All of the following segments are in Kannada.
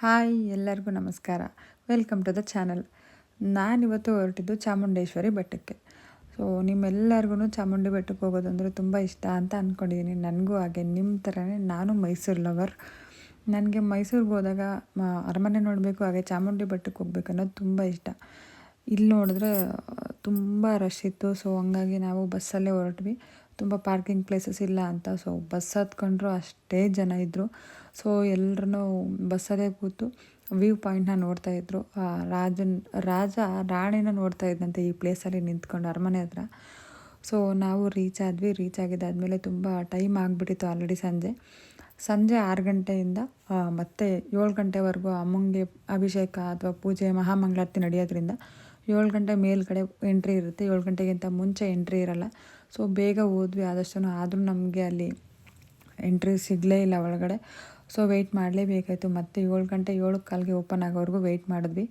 ಹಾಯ್ ಎಲ್ಲರಿಗೂ ನಮಸ್ಕಾರ. ವೆಲ್ಕಮ್ ಟು ದ ಚಾನಲ್ ನಾನಿವತ್ತು ಹೊರಟಿದ್ದು ಚಾಮುಂಡೇಶ್ವರಿ ಬೆಟ್ಟಕ್ಕೆ. ಸೊ ನಿಮ್ಮೆಲ್ಲರಿಗೂ ಚಾಮುಂಡಿ ಬೆಟ್ಟಕ್ಕೆ ಹೋಗೋದಂದ್ರೆ ತುಂಬ ಇಷ್ಟ ಅಂತ ಅಂದ್ಕೊಂಡಿದ್ದೀನಿ ನನಗೂ ಹಾಗೆ ನಿಮ್ಮ ಥರನೇ ನಾನು ಮೈಸೂರು ಲವರ್ ನನಗೆ ಮೈಸೂರಿಗೆ ಹೋದಾಗ ಅರಮನೆ ನೋಡಬೇಕು, ಹಾಗೆ ಚಾಮುಂಡಿ ಬೆಟ್ಟಕ್ಕೆ ಹೋಗ್ಬೇಕು ಅನ್ನೋದು ತುಂಬ ಇಷ್ಟ. ಇಲ್ಲಿ ನೋಡಿದ್ರೆ ತುಂಬ ರಶ್ ಇತ್ತು. ಸೊ ಹಂಗಾಗಿ ನಾವು ಬಸ್ಸಲ್ಲೇ ಹೊರಟ್ವಿ. ತುಂಬ ಪಾರ್ಕಿಂಗ್ ಪ್ಲೇಸಸ್ ಇಲ್ಲ ಅಂತ. ಸೊ ಬಸ್ ಹತ್ಕೊಂಡ್ರು ಅಷ್ಟೇ ಜನ ಇದ್ದರು ಸೊ ಎಲ್ಲರೂ ಬಸ್ಸಲ್ಲೇ ಕೂತು ವ್ಯೂ ಪಾಯಿಂಟ್ನ ನೋಡ್ತಾ ಇದ್ದರು ರಾಜನ, ರಾಜ ರಾಣಿನ ನೋಡ್ತಾ ಇದ್ದಂತೆ ಈ ಪ್ಲೇಸಲ್ಲಿ ನಿಂತ್ಕೊಂಡು ಅರಮನೆ ಹತ್ರ. ಸೊ ನಾವು ರೀಚ್ ಆದ್ವಿ. ರೀಚ್ ಆಗಿದ್ದಾದಮೇಲೆ ತುಂಬ ಟೈಮ್ ಆಗಿಬಿಟ್ಟಿತ್ತು ಆಲ್ರೆಡಿ ಸಂಜೆ. ಸಂಜೆ ಆರು ಗಂಟೆಯಿಂದ ಮತ್ತೆ ಏಳು ಗಂಟೆವರೆಗೂ ಅಮ್ಮಂಗೆ ಅಭಿಷೇಕ ಅಥವಾ ಪೂಜೆ ಮಹಾಮಂಗಳಾರತಿ ನಡೆಯೋದ್ರಿಂದ ಏಳು ಗಂಟೆ ಮೇಲ್ಗಡೆ ಎಂಟ್ರಿ ಇರುತ್ತೆ. ಏಳು ಗಂಟೆಗಿಂತ ಮುಂಚೆ ಎಂಟ್ರಿ ಇರಲ್ಲ. ಸೊ ಬೇಗ ಹೋದ್ವಿ ಆದಷ್ಟು ಆದರೂ ನಮಗೆ ಅಲ್ಲಿ ಎಂಟ್ರಿ ಸಿಗಲೇ ಇಲ್ಲ ಒಳಗಡೆ. ಸೊ ವೆಯ್ಟ್ ಮಾಡಲೇಬೇಕಾಯಿತು. ಮತ್ತು ಏಳು ಗಂಟೆ, ಏಳು ಕಾಲಿಗೆ ಓಪನ್ ಆಗೋವರೆಗೂ ವೆಯ್ಟ್ ಮಾಡಿದ್ವಿ.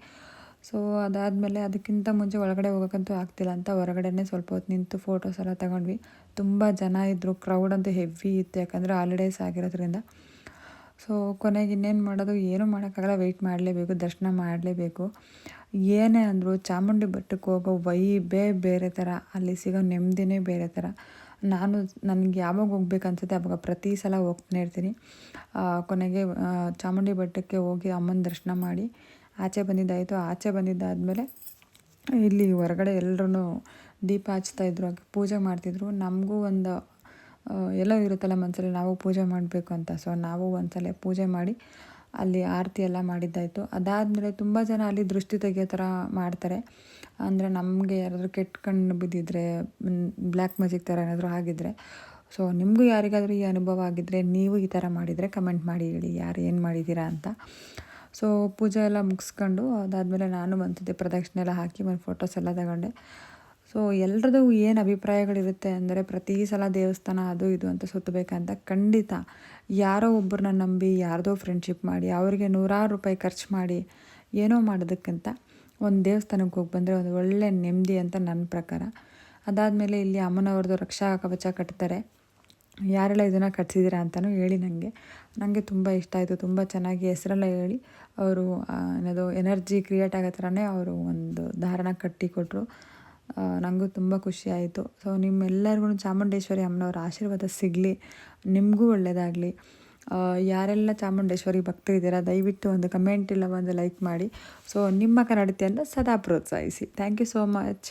ಸೊ ಅದಾದಮೇಲೆ ಅದಕ್ಕಿಂತ ಮುಂಚೆ ಒಳಗಡೆ ಹೋಗೋಕ್ಕಂತೂ ಆಗ್ತಿಲ್ಲ ಅಂತ ಹೊರಗಡೆನೇ ಸ್ವಲ್ಪ ಹೊತ್ತು ನಿಂತು ಫೋಟೋಸ್ ಎಲ್ಲ ತಗೊಂಡ್ವಿ. ತುಂಬ ಜನ ಇದ್ದರು ಕ್ರೌಡ್ ಅಂತೂ ಹೆವಿ ಇತ್ತು. ಯಾಕಂದರೆ ಹಾಲಿಡೇಸ್ ಆಗಿರೋದ್ರಿಂದ. ಸೊ ಕೊನೆಗೆ ಇನ್ನೇನು ಮಾಡೋದು, ಏನೂ ಮಾಡೋಕ್ಕಾಗಲ್ಲ ವೆಯ್ಟ್ ಮಾಡಲೇಬೇಕು, ದರ್ಶನ ಮಾಡಲೇಬೇಕು. ಏನೇ ಅಂದರೂ ಚಾಮುಂಡಿ ಬೆಟ್ಟಕ್ಕೆ ಹೋಗೋ ವೈಬೇ ಬೇರೆ ಥರ, ಅಲ್ಲಿ ಸಿಗೋ ನೆಮ್ಮದಿನೇ ಬೇರೆ ಥರ. ನಾನು, ನನಗೆ ಯಾವಾಗ ಹೋಗ್ಬೇಕನ್ಸುತ್ತೆ, ಅವಾಗ ಪ್ರತಿ ಸಲ ಹೋಗ್ತಾನೆ ಇರ್ತೀನಿ. ಕೊನೆಗೆ ಚಾಮುಂಡಿ ಬೆಟ್ಟಕ್ಕೆ ಹೋಗಿ ಅಮ್ಮನ ದರ್ಶನ ಮಾಡಿ, ಆಚೆ ಬಂದಿದ್ದಾಯಿತು. ಆಚೆ ಬಂದಿದ್ದಾದಮೇಲೆ ಇಲ್ಲಿ ಹೊರಗಡೆ ಎಲ್ಲರೂ ದೀಪ ಹಚ್ತಾಯಿದ್ರು ಪೂಜೆ ಮಾಡ್ತಿದ್ರು. ನಮಗೂ ಒಂದು ಎಲ್ಲೋ ಇರುತ್ತಲ್ಲ ಮನಸ್ಸಲ್ಲಿ ನಾವು ಪೂಜೆ ಮಾಡಬೇಕು ಅಂತ. ಸೊ ನಾವು ಒಂದ್ಸಲ ಪೂಜೆ ಮಾಡಿ ಅಲ್ಲಿ ಆರತಿ ಎಲ್ಲ ಮಾಡಿದ್ದಾಯಿತು. ಅದಾದಮೇಲೆ ತುಂಬ ಜನ ಅಲ್ಲಿ ದೃಷ್ಟಿ ತೆಗಿಯೋ ಥರ ಮಾಡ್ತಾರೆ. ಅಂದರೆ ನಮಗೆ ಯಾರಾದರೂ ಕೆಟ್ಟ ಬಿದ್ದಿದ್ರೆ ಬ್ಲ್ಯಾಕ್ ಮ್ಯಾಜಿಕ್ ಥರ ಏನಾದರೂ ಆಗಿದ್ದರೆ ಸೊ ನಿಮಗೂ ಯಾರಿಗಾದರೂ ಈ ಅನುಭವ ಆಗಿದ್ದರೆ ನೀವು ಈ ಥರ ಮಾಡಿದರೆ ಕಮೆಂಟ್ ಮಾಡಿ ಹೇಳಿ, ಯಾರು ಏನು ಮಾಡಿದ್ದೀರಾ ಅಂತ. ಸೊ ಪೂಜೆ ಎಲ್ಲ ಮುಗಿಸ್ಕೊಂಡು ಅದಾದಮೇಲೆ ನಾನು ಬಂತಿದ್ದೆ ಪ್ರದಕ್ಷಿಣೆ ಎಲ್ಲ ಹಾಕಿ ಒಂದು ಫೋಟೋಸ್ ಎಲ್ಲ ತಗೊಂಡೆ. ಸೊ ಎಲ್ರದ್ದು ಏನು ಅಭಿಪ್ರಾಯಗಳಿರುತ್ತೆ ಅಂದರೆ ಪ್ರತಿ ಸಲ ದೇವಸ್ಥಾನ ಅದು ಇದು ಅಂತ ಸುತ್ತಬೇಕಂತ ಖಂಡಿತ ಯಾರೋ ಒಬ್ಬರನ್ನ ನಂಬಿ, ಯಾರದೋ ಫ್ರೆಂಡ್ಶಿಪ್ ಮಾಡಿ, ಅವರಿಗೆ ನೂರಾರು ರೂಪಾಯಿ ಖರ್ಚು ಮಾಡಿ ಏನೋ ಮಾಡೋದಕ್ಕಿಂತ ಒಂದು ದೇವಸ್ಥಾನಕ್ಕೆ ಹೋಗಿ ಬಂದರೆ ಒಂದು ಒಳ್ಳೆ ನೆಮ್ಮದಿ ಅಂತ ನನ್ನ ಪ್ರಕಾರ. ಅದಾದಮೇಲೆ ಇಲ್ಲಿ ಅಮ್ಮನವ್ರದ್ದು ರಕ್ಷಾ ಕವಚ ಕಟ್ತಾರೆ. ಯಾರೆಲ್ಲ ಇದನ್ನು ಕಟ್ಸಿದ್ದೀರಾ ಅಂತಲೂ ಹೇಳಿ ನನಗೆ ನನಗೆ ತುಂಬ ಇಷ್ಟ ಆಯಿತು, ತುಂಬ ಚೆನ್ನಾಗಿ ಹೆಸರೆಲ್ಲ ಹೇಳಿ ಅವರು ಏನದು ಎನರ್ಜಿ ಕ್ರಿಯೇಟ್ ಆಗೋ ಥರನೇ ಅವರು ಒಂದು ಧಾರಣ ಕಟ್ಟಿ ಕೊಟ್ಟರು ನನಗೂ ತುಂಬ ಖುಷಿ ಆಯಿತು. ಸೊ ನಿಮ್ಮೆಲ್ಲರಿಗೂ ಚಾಮುಂಡೇಶ್ವರಿ ಅಮ್ಮನವ್ರ ಆಶೀರ್ವಾದ ಸಿಗಲಿ. ನಿಮಗೂ ಒಳ್ಳೆಯದಾಗಲಿ ಯಾರೆಲ್ಲ ಚಾಮುಂಡೇಶ್ವರಿ ಭಕ್ತರಿದ್ದೀರಾ, ದಯವಿಟ್ಟು ಒಂದು ಕಮೆಂಟ್ ಇಲ್ಲ, ಒಂದು ಲೈಕ್ ಮಾಡಿ. ಸೊ ನಿಮ್ಮ ಕನ್ನಡತೆಯನ್ನು ಸದಾ ಪ್ರೋತ್ಸಾಹಿಸಿ. Thank you so much